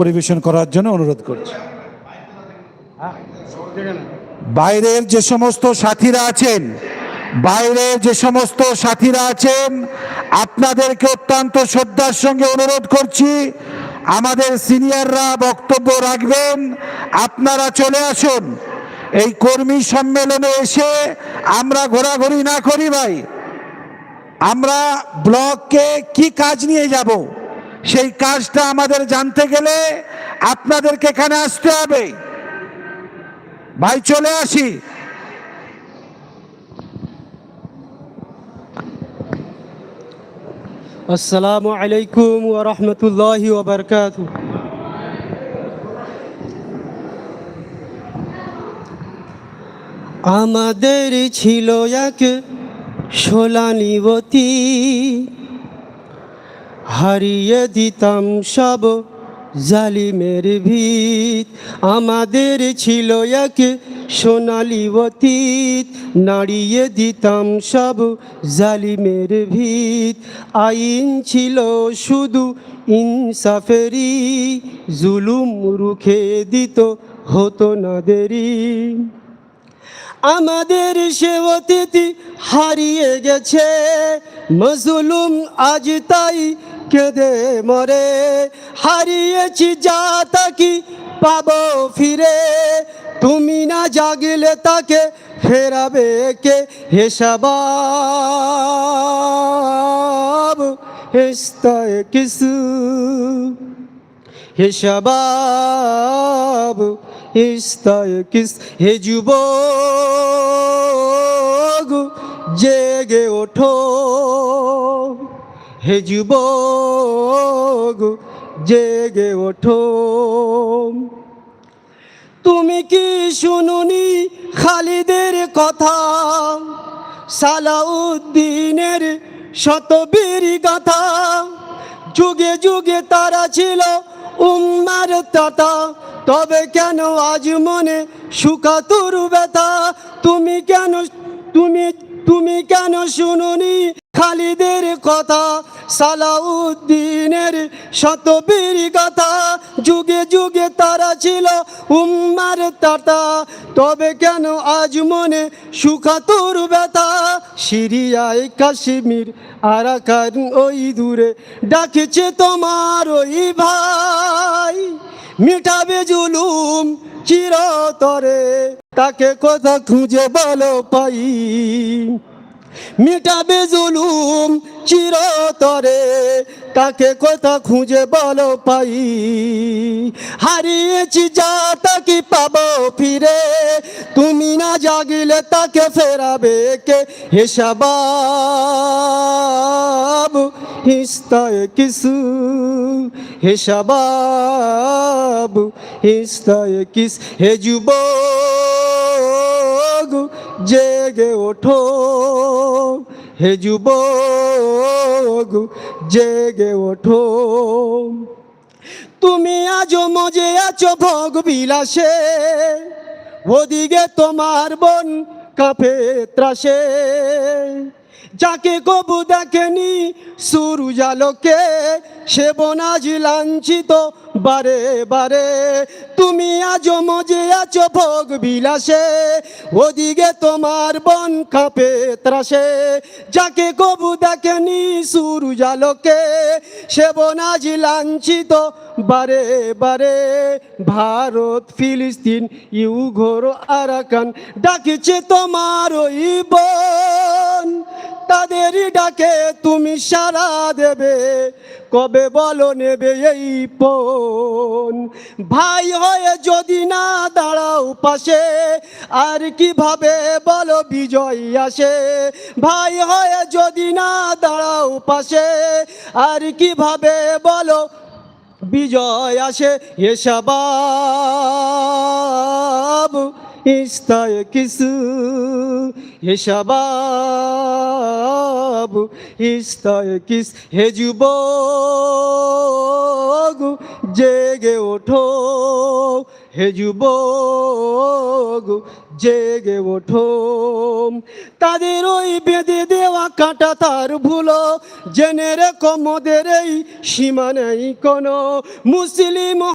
পরিবেশন করার জন্য অনুরোধ করছি। বাইরের যে সমস্ত সাথীরা আছেন, বাইরের যে সমস্ত সাথীরা আছেন, আপনাদেরকে অত্যন্ত শ্রদ্ধার সঙ্গে অনুরোধ করছি, আমাদের সিনিয়ররা বক্তব্য রাখবেন, আপনারা চলে আসুন। এই কর্মী সম্মেলনে এসে আমরা ঘোরাঘুরি না করি ভাই। আমরা ব্লককে কি কাজ নিয়ে যাব? সেই কাজটা আমাদের জানতে গেলে আপনাদেরকে এখানে আসতে হবে। ভাই, চলে আসি। আসসালামু আলাইকুম ওয়া রাহমাতুল্লাহি ওয়া বারাকাতু আমাদের ছিল এক সোলানিবতী হারিয়ে দিতাম সব জালিমের ভিত। আমাদের ছিল এক সোনালি অতীত। নাড়িয়ে দিতাম সব জালিমের ভিত। আইন ছিল শুধু ইনসাফেরি জুলুম রুখে দিত হতো না দেরি আমাদের সে অতিথি হারিয়ে গেছে। মজলুম আজ তাই কেঁদে মরে, হারিয়েছি যা তাকি পাবো ফিরে। তুমি না জাগলে তাকে ফেরাবে কে? হেসাবাব হেস্তায় কিছু হে শাবাব কিস হে জেগে ওঠো। হে যুবক, জেগে ওঠো। তুমি কি শুনুনি খালিদের কথা? সালাউদ্দিনের শতবীর গাথা। যুগে যুগে তারা ছিল উম্মার তাতা। তবে কেন আজ মনে সুকাতুর ব্যথা? তুমি কেন, তুমি তুমি কেন শুনুনি খালিদের কথা, সালাউদ্দিনের শতবীর কথা, যুগে যুগে তারা ছিল উম্মার তাতা। তবে কেন আজ মনে সুখাতুর ব্যথা? সিরিয়ায় কাশ্মীর আরাকান ওই দূরে ডাকছে তোমার ওই ভাই। মিটাবে জুলুম চিরতরে, তাকে কথা খুঁজে বলো পাই। মিটাবে জুলুম চিরতরে, তাকে কথা খুঁজে বলো পাই। হারিয়েছি যা তাকে পাবো ফিরে, তুমি না জাগিলে তাকে ফেরাবে কে? হেসাবাব হিস্তায় কিছু হেসাবাব হিস্তায় কিস। হে যুবক জেগে ওঠো হে যুবক, জেগে ওঠো। তুমি আজ মজে আছো ভোগ বিলাসে, ওদিকে তোমার বোন কাফে ত্রাসে। যাকে কবু দেখেনি সুরু জালোকে সে বনাজ লাঞ্ছিত, বারে বারে। তুমি আজ মজে আছো ভোগ বিলাসে, ওদিকে তোমার বন কাঁপে ত্রাসে। যাকে কবু দেখেনি সুরু জালোকে সে বনাজ লাঞ্ছিত, বারে বারে। ভারত, ফিলিস্তিন ইউ ইউঘোর, আরাকান, ডাকিছে তোমার ওই বোন। তাদেরই ডাকে, তুমি সারা দেবে। কবে বলো নেবে এই পন ভাই হয়ে যদি না দাঁড়াও পাশে, আর কীভাবে বলো বিজয় আসে? ভাই হয়ে যদি না দাঁড়াও পাশে, আর কীভাবে বলো বিজয় আসে? এসবাব ইস্তায় কিছু এসবাব ইস্তায় কিস হে যুবক, জেগে ওঠো। হে যুবক, জেগে ওঠো। তাদের ওই বেঁধে দেওয়া কাঁটা তার ভুলো, জেনে রেখো মোদের এই সীমা নেই কোনো মুসলিম